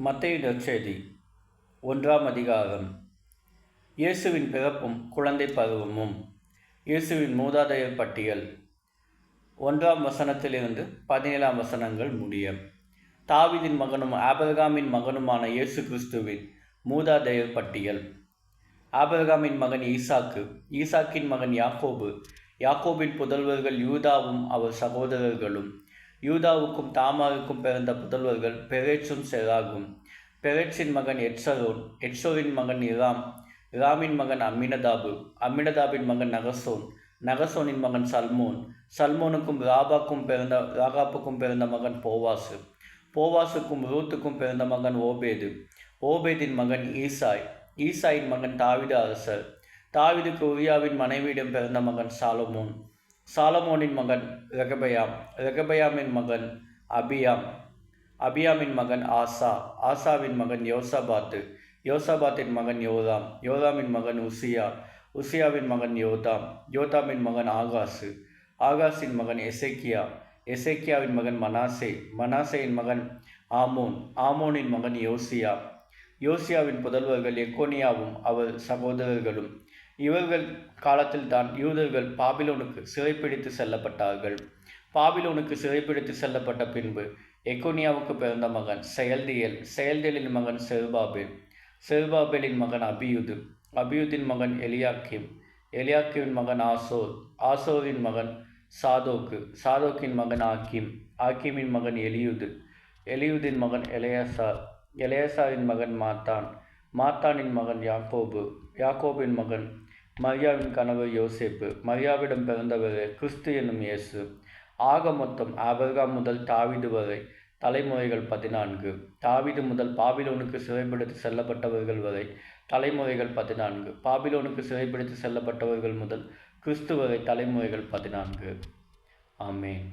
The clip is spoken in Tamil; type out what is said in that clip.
மத்திய நற்செய்தி ஒன்றாம் அதிகாரம். இயேசுவின் பிறப்பும் குழந்தை பருவமும். இயேசுவின் மூதாதையர் பட்டியல். ஒன்றாம் வசனத்திலிருந்து பதினேழாம் வசனங்கள் முடிய. தாவிதின் மகனும் ஆபரகாமின் மகனுமான இயேசு கிறிஸ்துவின் மூதாதையர் பட்டியல். ஆபரகாமின் மகன் ஈசாக்கு ஈசாக்கின் மகன் யாக்கோபு யாக்கோபின் புதல்வர்கள் யூதாவும் அவர் சகோதரர்களும். யூதாவுக்கும் தாமாருக்கும் பிறந்த புதல்வர்கள் பெரேச்சும் செராகும். பெரேட்சின் மகன் எட்சரோன் எட்சோரின் மகன் இராம் இராமின் மகன் அம்மினதாபு அம்மினதாபின் மகன் நகசோன் நகசோனின் மகன் சல்மோன் சல்மோனுக்கும் ராபாக்கும் பிறந்த ராகாப்புக்கும் பிறந்த மகன் போவாசு போவாசுக்கும் ரூத்துக்கும் பிறந்த மகன் ஓபேது ஓபேதின் மகன் ஈசாய் ஈசாயின் மகன் தாவித அரசர் தாவிதுக்கு உரியாவின் மனைவியிடம் பிறந்த மகன் சாலமோன் சாலமோனின் மகன் ரெகபயாம். ரெகபயாமின் மகன் அபியாம். அபியாமின் மகன் ஆசா. ஆசாவின் மகன் யோசபாத்து. யோசபாத்தின் மகன் யோதாம். யோதாமின் மகன் உசியா. உசியாவின் மகன் யோதாம். யோதாமின் மகன் ஆகாசு. ஆகாஸின் மகன் எசேக்கியா. எசேக்கியாவின் மகன் மனாசே. மனாசேயின் மகன் ஆமோன். ஆமோனின் மகன் யோசியா. யோசியாவின் புதல்வர்கள் எக்கோனியாவும் அவர் சகோதரர்களும். இவர்கள் காலத்தில் தான் யூதர்கள் பாபிலோனுக்கு சிறைப்பிடித்து செல்லப்பட்டார்கள். பாபிலோனுக்கு சிறைப்பிடித்து செல்லப்பட்ட பின்பு எக்கோனியாவுக்கு பிறந்த மகன் செயல்தியல் செயல்தியலின் மகன் செருபாபேல் செருபாபேலின் மகன் அபியுது அபியுதின் மகன் எலியாக்கிம் எலியாக்கிமின் மகன் ஆசோர் ஆசோரின் மகன் சாதோக்கு சாதோக்கின் மகன் ஆக்கிம் ஆக்கிமின் மகன் எலியுது எலியுதின் மகன் எலையசார் எலையசாரின் மகன் மாத்தான் மாத்தானின் மகன் யாக்கோபு யாக்கோபின் மகன் மரியாவின் கணவர் யோசேப்பு. மரியாவிடம் பிறந்தவரே கிறிஸ்து என்னும் இயேசு. ஆக மொத்தம் ஆபர்காம் முதல் தாவிது வரை தலைமுறைகள் பதினான்கு. தாவிது முதல் பாபிலோனுக்கு சிறைப்பிடித்து செல்லப்பட்டவர்கள் வரை தலைமுறைகள் பதினான்கு. பாபிலோனுக்கு சிறைப்பிடித்து செல்லப்பட்டவர்கள் முதல் கிறிஸ்து வரை தலைமுறைகள் பதினான்கு. ஆமேன்.